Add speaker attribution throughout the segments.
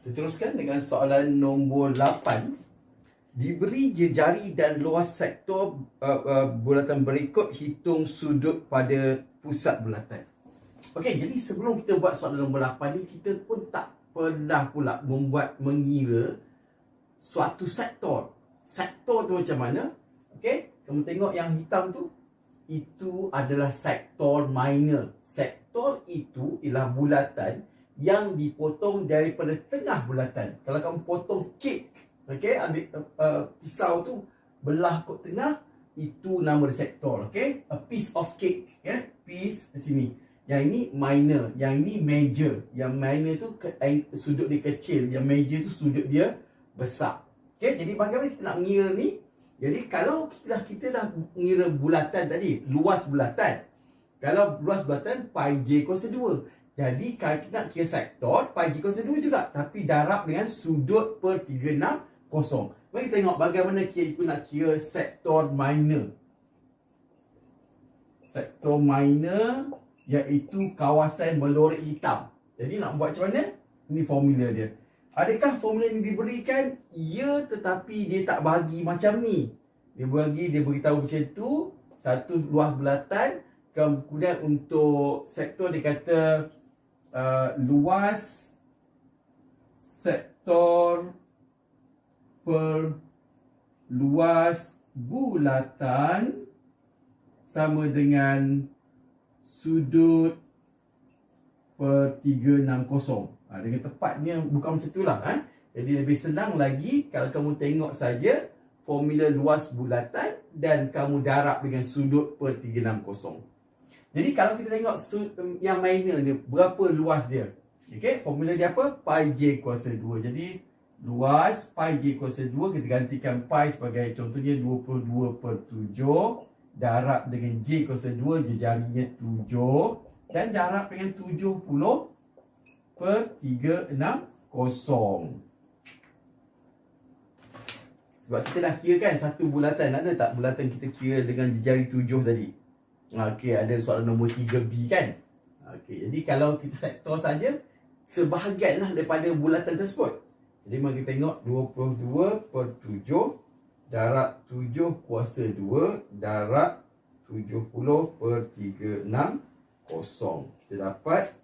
Speaker 1: Kita teruskan dengan soalan nombor 8. Diberi jejari dan luas sektor uh, uh, bulatan berikut hitung sudut pada pusat bulatan. Okey, jadi sebelum kita buat soalan nombor 8 ni kita pun tak pernah pula membuat mengira suatu sektor. Sektor tu macam mana? Okey, kamu tengok yang hitam tu itu adalah sektor minor. Sektor itu ialah bulatan yang dipotong daripada tengah bulatan. Kalau kamu potong kek, okey, ambil uh, pisau tu belah kot tengah, itu nama dia sektor, okey? A piece of cake, ya, okay? piece di sini. Yang ini minor, yang ini major. Yang minor tu ke, eh, sudut dia kecil, yang major tu sudut dia besar. Okey, jadi bagaimana kita nak mengira ni? Jadi kalau kita dah kita dah mengira bulatan tadi, luas bulatan. Kalau luas bulatan pi j kuasa 2. Jadi kalau kita nak kira sektor, j kuasa 2 juga. Tapi darab dengan sudut per 360. Mari kita tengok bagaimana kita nak kira sektor minor. Sektor minor iaitu kawasan melorek hitam. Jadi nak buat macam mana? Ini formula dia. Adakah formula ini diberikan? Ya tetapi dia tak bagi macam ni. Dia bagi, dia beritahu macam tu. Satu luas belatan. Kemudian untuk sektor dia kata uh, luas sektor per luas bulatan sama dengan sudut per 360. Ha, dengan tepatnya bukan macam itulah. Ha? Jadi lebih senang lagi kalau kamu tengok saja formula luas bulatan dan kamu darab dengan sudut per 360. Jadi kalau kita tengok yang minor ni, berapa luas dia? Okay, formula dia apa? Pi j kuasa 2. Jadi luas pi j kuasa 2 kita gantikan pi sebagai contohnya 22 per 7 darab dengan j kuasa 2 jejarinya 7 dan darab dengan 70 per 360. Sebab kita dah kira kan satu bulatan. Ada tak bulatan kita kira dengan jejari 7 tadi? Okey, ada soalan nombor 3B kan? Okey, jadi kalau kita sektor saja sebahagian lah daripada bulatan tersebut. Jadi mari kita tengok 22 per 7 darab 7 kuasa 2 darab 70 per 360. Kita dapat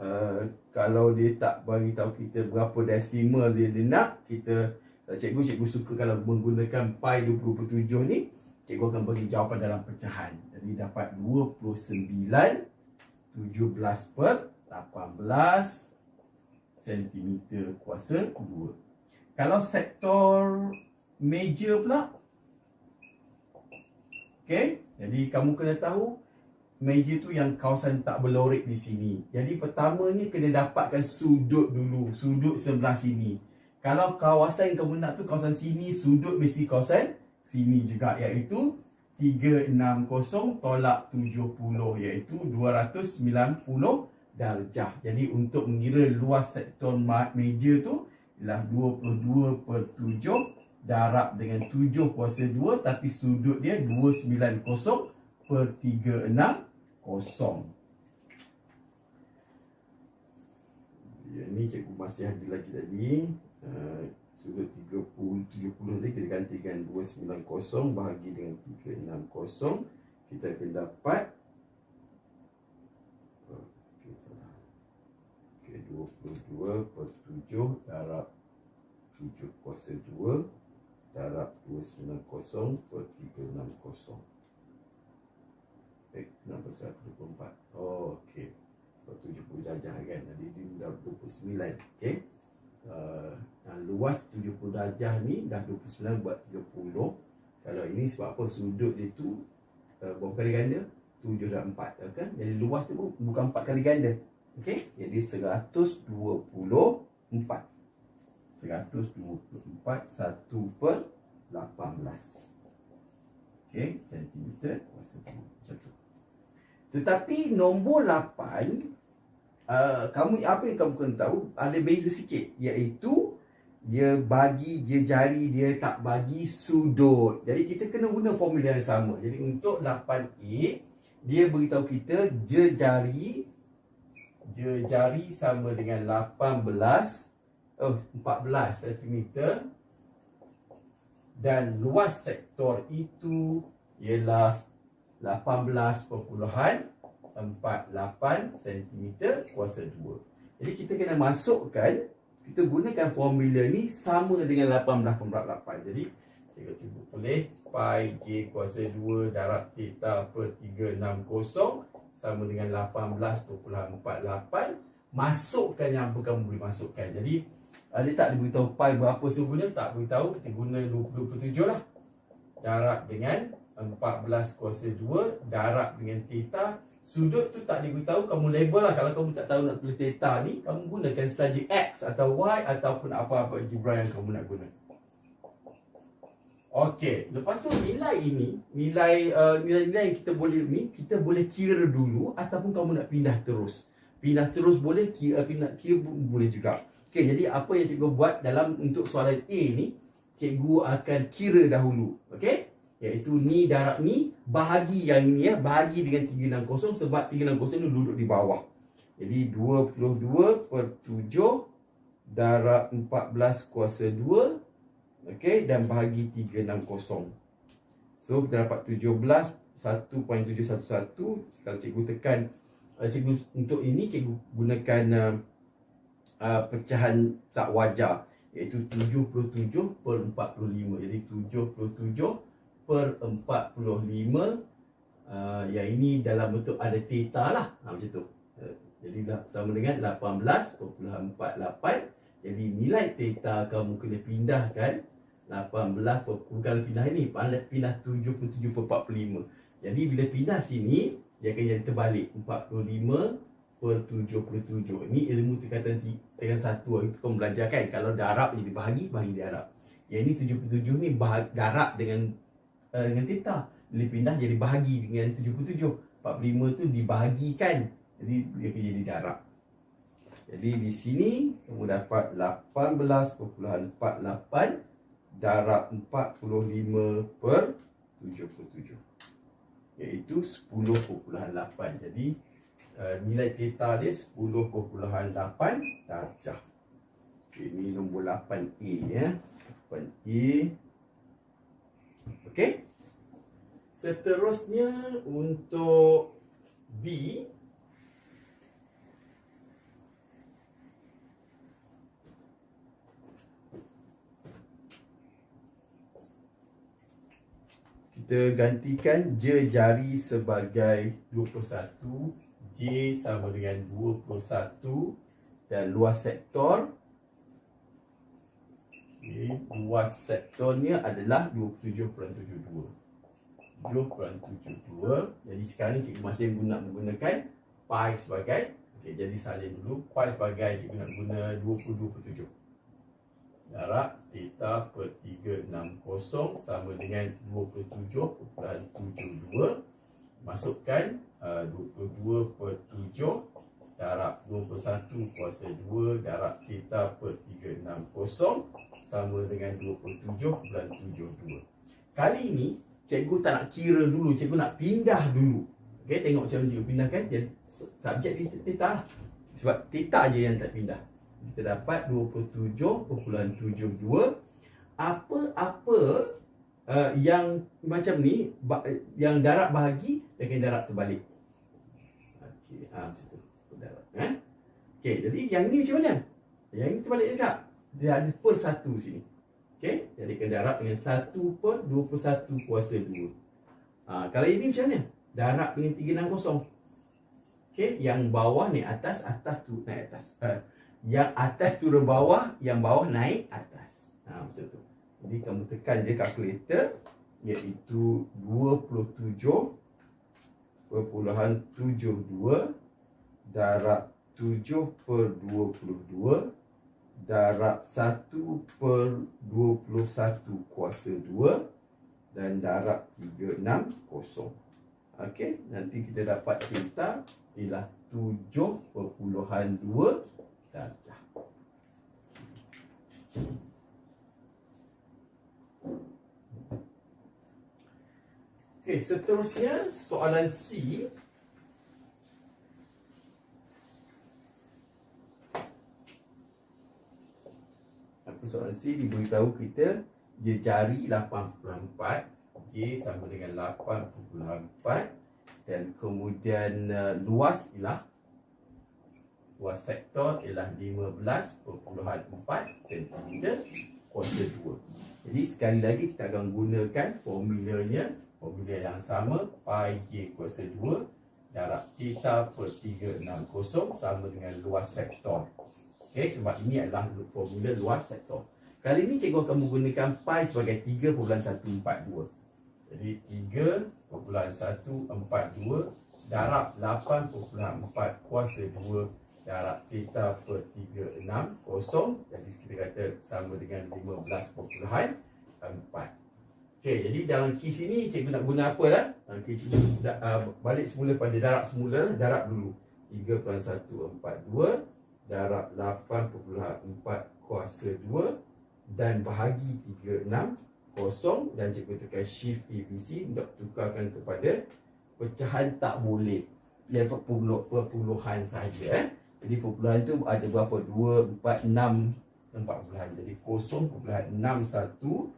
Speaker 1: uh, kalau dia tak bagi tahu kita berapa desimal dia, dia nak, kita uh, cikgu cikgu suka kalau menggunakan pi 20/7 ni, cikgu akan bagi jawapan dalam pecahan. Jadi dapat 29 17 per 18 cm kuasa 2. Kalau sektor major pula Okay, jadi kamu kena tahu meja tu yang kawasan tak berlorek di sini. Jadi pertamanya kena dapatkan sudut dulu, sudut sebelah sini. Kalau kawasan yang kamu nak tu kawasan sini, sudut mesti kawasan sini juga iaitu 360 tolak 70 iaitu 290 darjah. Jadi untuk mengira luas sektor meja tu ialah 22 per 7 darab dengan 7 kuasa 2 tapi sudut dia 290 per 36 kosong. Ya, ni cikgu masih ada lagi tadi. Uh, sudut 30 70 tadi kita gantikan 290 bahagi dengan 360 kita akan dapat. Okey 22 per 7 darab 7 kuasa 2 darab 290 per 360 Eh, kenapa 124? Oh, okey. Sebab 70 darjah kan. Jadi dia dah 29. Okey. Uh, luas 70 darjah ni dah 29 buat 30. Kalau ini sebab apa sudut dia tu uh, berapa kali ganda? 7 dan 4 kan? Jadi luas tu bukan 4 kali ganda. Okey. Jadi 124. 124 1 per 18. Okey, sentimeter kuasa 2. Macam tu. Tetapi nombor 8 uh, kamu apa yang kamu kena tahu ada beza sikit iaitu dia bagi dia jari dia tak bagi sudut. Jadi kita kena guna formula yang sama. Jadi untuk 8A dia beritahu kita je jari je jari sama dengan 18 uh, oh, 14 cm dan luas sektor itu ialah 18.48 cm kuasa 2. Jadi kita kena masukkan kita gunakan formula ni sama dengan 18.8. Jadi saya cuba tulis pi j kuasa 2 darab theta per 360 sama dengan 18.48 masukkan yang apa kamu boleh masukkan. Jadi uh, dia tak diberitahu pi berapa sesungguhnya tak beritahu kita guna 27 lah. Darab dengan 14 kuasa 2 darab dengan theta sudut tu tak diberitahu kamu label lah kalau kamu tak tahu nak tulis theta ni kamu gunakan saja x atau y ataupun apa-apa algebra yang kamu nak guna Okey, lepas tu nilai ini, nilai uh, nilai-nilai yang kita boleh ni, kita boleh kira dulu ataupun kamu nak pindah terus. Pindah terus boleh, kira pindah kira boleh juga. Okey, jadi apa yang cikgu buat dalam untuk soalan A ni, cikgu akan kira dahulu. Okey? Iaitu ni darab ni bahagi yang ni ya, bahagi dengan 360 sebab 360 ni duduk di bawah. Jadi 22 per 7 darab 14 kuasa 2 Okey dan bahagi 360. So kita dapat 17 1.711 kalau cikgu tekan uh, cikgu untuk ini cikgu gunakan uh, uh, pecahan tak wajar iaitu 77 per 45 jadi 77 per 45 uh, yang ini dalam bentuk ada theta lah. Ha, macam tu. Uh, jadi sama dengan 18.48 jadi nilai theta kamu kena pindahkan. 18 bukan pindah ini pindah 77 per 45 jadi bila pindah sini dia akan jadi terbalik. 45 per 77 ini ilmu tingkatan tingkatan satu itu kau belajar kan kalau darab jadi bahagi bahagi darab yang ini 77 ni bahag, darab dengan uh, dengan theta bila pindah jadi bahagi dengan 77 45 tu dibahagikan. Jadi dia akan jadi darab. Jadi di sini kamu dapat 18.48 darab 45 per 77 iaitu 10.8 jadi uh, nilai theta dia 10.8 darjah. Okay, ini nombor 8A ya. 8A Okey. Seterusnya untuk B kita gantikan J jari sebagai 21 J sama dengan 21 dan luas sektor okay. luas sektornya adalah 27.72 27.72 jadi sekarang cikgu masih guna menggunakan pi sebagai okay, jadi salin dulu. Pi sebagai cikgu nak guna 22.7 darab theta per 360 sama dengan 27.72 masukkan uh, 22 per 7 darab 21 kuasa 2 darab theta per 360 sama dengan 27.72 kali ini cikgu tak nak kira dulu cikgu nak pindah dulu. Okay, tengok macam cikgu pindahkan dia subjek di lah. sebab theta je yang tak pindah. Kita dapat 27.72 apa-apa uh, yang macam ni yang darab bahagi dengan darab terbalik. Okey ah darab eh okey jadi yang ni macam mana? Yang ni terbalik juga. Dia ada per satu sini. Okey jadi kena darab dengan 1 per 21 kuasa 2 ah kalau ini macam mana? Darab dengan 360 okey yang bawah ni atas atas tu naik atas. Uh, yang atas turun bawah, yang bawah naik atas. Ha, macam tu. Jadi kamu tekan je kalkulator iaitu 27.72 darab 7 per 22 darab 1 per 21 kuasa 2 dan darab 360. Okey, nanti kita dapat theta ialah 7.2 darjah. Okey, seterusnya soalan C. soalan C diberitahu kita jejari 8.4 J sama dengan 8.4 dan kemudian uh, luas ialah luas sektor ialah 15.4 cm kuasa 2 jadi sekali lagi kita akan gunakan formulanya formula yang sama pi j kuasa 2 jarak theta per 360 sama dengan luas sektor Okay, sebab ini adalah formula luas sektor. Kali ini cikgu akan menggunakan pi sebagai 3.142. Jadi 3.142 darab 8.4 kuasa 2 darab theta per 360 jadi kita kata sama dengan 15.4. Okey, jadi dalam kes ini cikgu nak guna apa lah? Okey, cikgu uh, balik semula pada darab semula, darab dulu. 3.142 darab 8.4 kuasa 2 dan bahagi 36 kosong dan cikgu tekan shift ABC untuk tukarkan kepada pecahan tak boleh. Yang perpuluh, perpuluhan saja eh. jadi perpuluhan tu ada berapa? 2, 4, 6 tempat perpuluhan jadi 0.61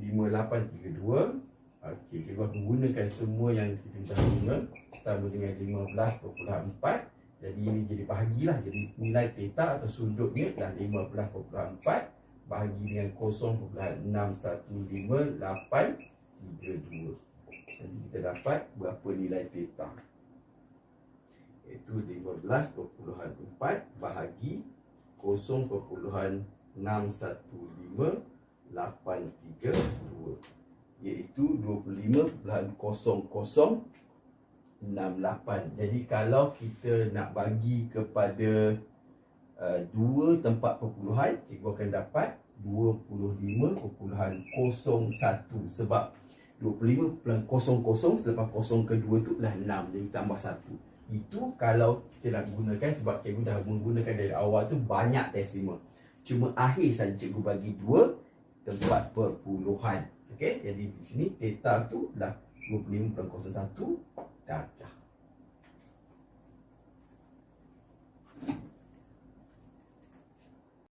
Speaker 1: 5832 Okey, cikgu akan gunakan semua yang kita dah guna sama dengan 15.4 jadi ini jadi bahagilah. Jadi nilai theta atau sudutnya dah 15.4 Bahagi dengan 0.615832 Jadi kita dapat berapa nilai theta Iaitu 15.4 bahagi 0.615832 Iaitu 25.00 68. Jadi kalau kita nak bagi kepada uh, dua tempat perpuluhan, cikgu akan dapat 25.01 sebab 25.00 selepas kosong kedua tu adalah 6 jadi tambah 1 itu kalau kita nak gunakan sebab cikgu dah menggunakan dari awal tu banyak desimal cuma akhir saja cikgu bagi dua tempat perpuluhan. Okey jadi di sini theta tu adalah 25.01 darjah